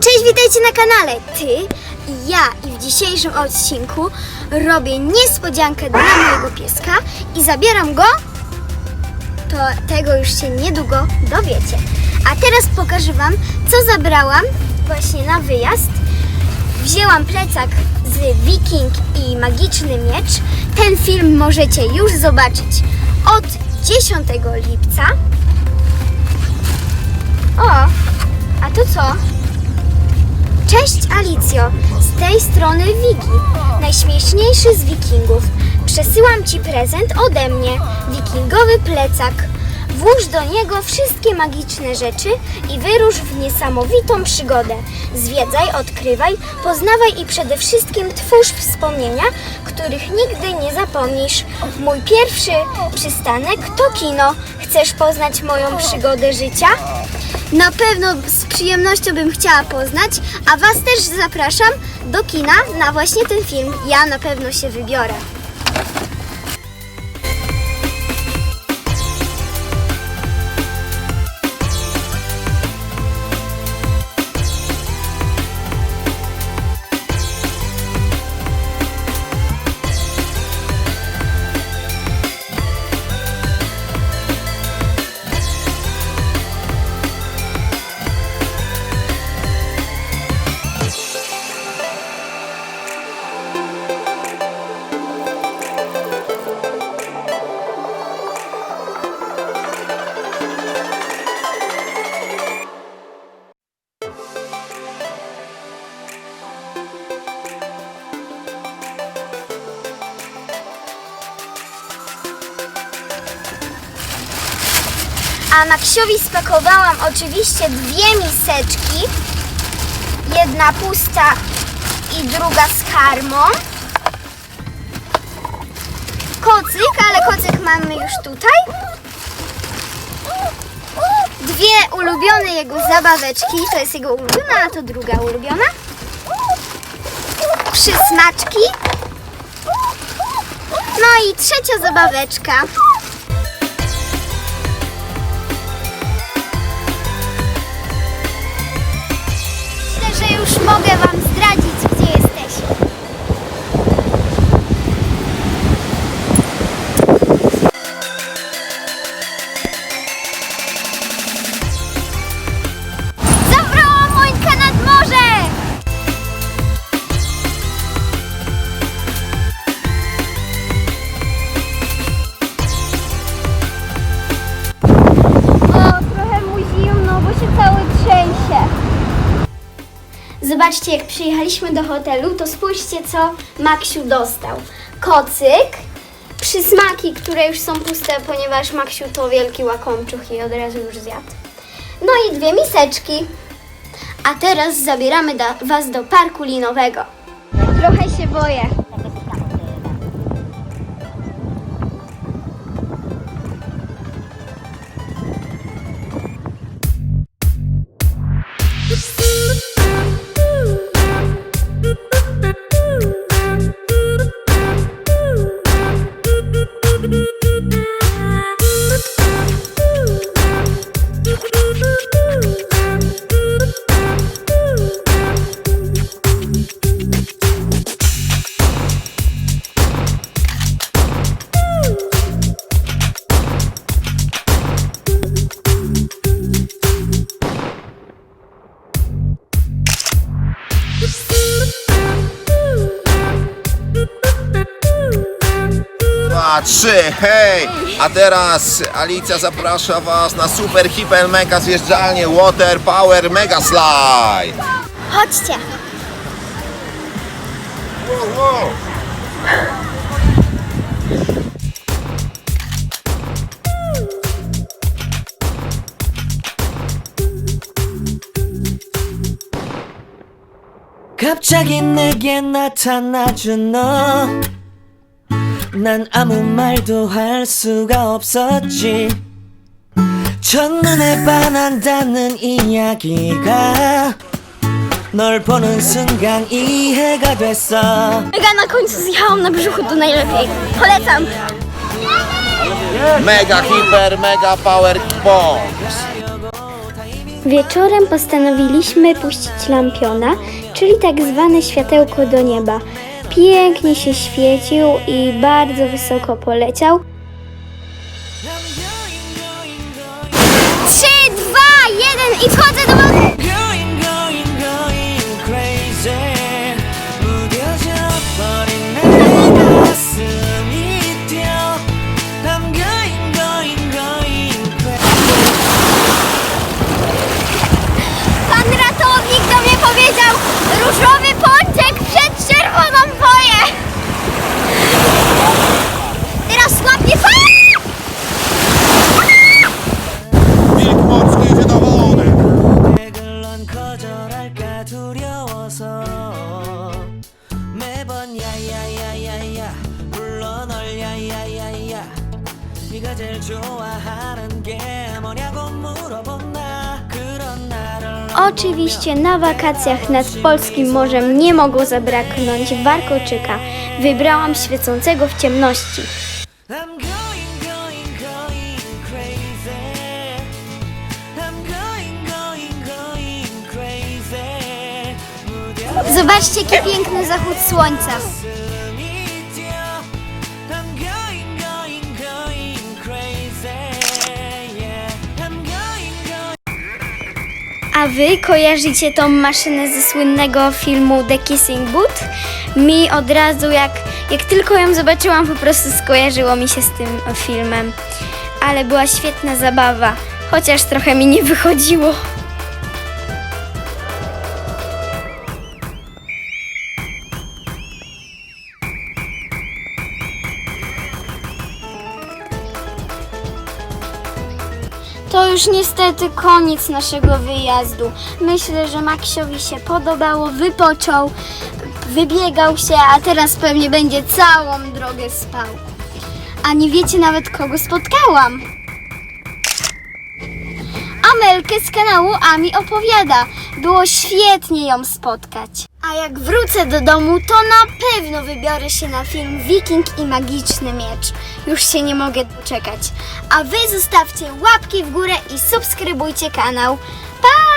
Cześć, witajcie na kanale. Ty ja i w dzisiejszym odcinku robię niespodziankę dla mojego pieska i zabieram go. To tego już się niedługo dowiecie. A teraz pokażę Wam, co zabrałam właśnie na wyjazd. Wzięłam plecak z Wiking i Magiczny Miecz. Ten film możecie już zobaczyć od 10 lipca. O, a to co? Cześć Alicjo, z tej strony Wiki, najśmieszniejszy z wikingów. Przesyłam Ci prezent ode mnie, wikingowy plecak. Włóż do niego wszystkie magiczne rzeczy i wyrusz w niesamowitą przygodę. Zwiedzaj, odkrywaj, poznawaj i przede wszystkim twórz wspomnienia, których nigdy nie zapomnisz. Mój pierwszy przystanek to kino. Chcesz poznać moją przygodę życia? Na pewno z przyjemnością bym chciała poznać, a Was też zapraszam do kina na właśnie ten film. Ja na pewno się wybiorę. A Maksiowi spakowałam oczywiście dwie miseczki. Jedna pusta i druga z karmą. Kocyk, ale kocyk mamy już tutaj. Dwie ulubione jego zabaweczki. To jest jego ulubiona, a to druga ulubiona. Przysmaczki. No i trzecia zabaweczka. Już mogę Wam zdradzić, Zobaczcie, jak przyjechaliśmy do hotelu, to spójrzcie, co Maksiu dostał. Kocyk, przysmaki, które już są puste, ponieważ Maksiu to wielki łakomczuch i od razu już zjadł. No i dwie miseczki. A teraz zabieramy da- Was do parku linowego. Trochę się boję. Dwa, trzy, hej! A teraz Alicja zaprasza Was na super, hiper, mega zjeżdżalnię Water Power Mega Slide! Chodźcie. Wow, wow. 갑자기 내게 나타나준 너. 난 아무 말도 할 수가 없었지. 첫눈에 반한다는 이야기가 널 보는 순간 이해가 됐어. Mega na końcu zjechałam na brzuchu, to najlepiej. Polecam. Mega, hiper, mega power bombs! Wieczorem postanowiliśmy puścić lampiona, czyli tak zwane światełko do nieba. Pięknie się świecił i bardzo wysoko poleciał. 네가 제일 좋아하는 게 뭐냐고 물어본다 그런 나를 Oczywiście na wakacjach nad polskim morzem nie mogło zabraknąć warkoczyka. Wybrałam świecącego w ciemności. I'm going going going crazy I'm going going going crazy 무뎌 Zobaczcie, jaki piękny zachód słońca. A wy kojarzycie tą maszynę ze słynnego filmu The Kissing Booth? Mi od razu, jak, jak tylko ją zobaczyłam, po prostu skojarzyło mi się z tym filmem. Ale była świetna zabawa, chociaż trochę mi nie wychodziło. To już niestety koniec naszego wyjazdu. Myślę, że Maksiowi się podobało, wypoczął, wybiegał się, a teraz pewnie będzie całą drogę spał. A nie wiecie nawet kogo spotkałam. Amelkę z kanału Ami opowiada. Było świetnie ją spotkać. A jak wrócę do domu, to na pewno wybiorę się na film Wiking i Magiczny Miecz. Już się nie mogę doczekać. A wy zostawcie łapki w górę i subskrybujcie kanał. Pa!